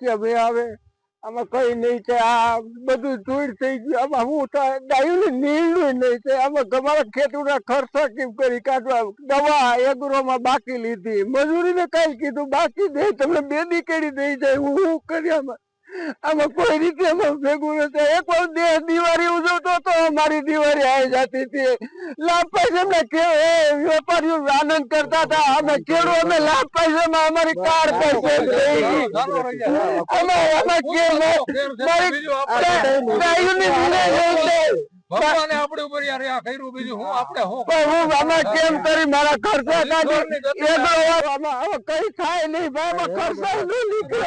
કે ભાઈ આવે? આમાં કઈ નહીં છે આ બધું ધૂળ થઈ ગયું. આમાં હું ડાયું નીલું નહીં છે આમાં તમારા ખેતરના ખર્ચા કેમ કરી કાઢવા? દવા, એગ્રોમાં બાકી લીધી. મજૂરીને કઈ કીધું? બાકી દે તમને બે દીકરી દઈ જાય. હું કરી આમાં? આમાં કોઈ રીતે ભેગું નથી એક વાર દેહ દિવાળી ઉજવતો હતો અમારી દિવાળી આવી જતી હતી. લાભ પૈસા વેપારીઓ આનંદ કરતા હતા. અમે ખેડૂત અમે લાભ પૈસામાં અમારી કાર પૈસે. ભગવાને આપણી ઉપર યાર આ કર્યું બીજું હું આપણે હું હું આમાં કેમ કરી? મારા ખર્ચા કાઢી કઈ થાય નહીં. ખર્ચા નહીં નીકળે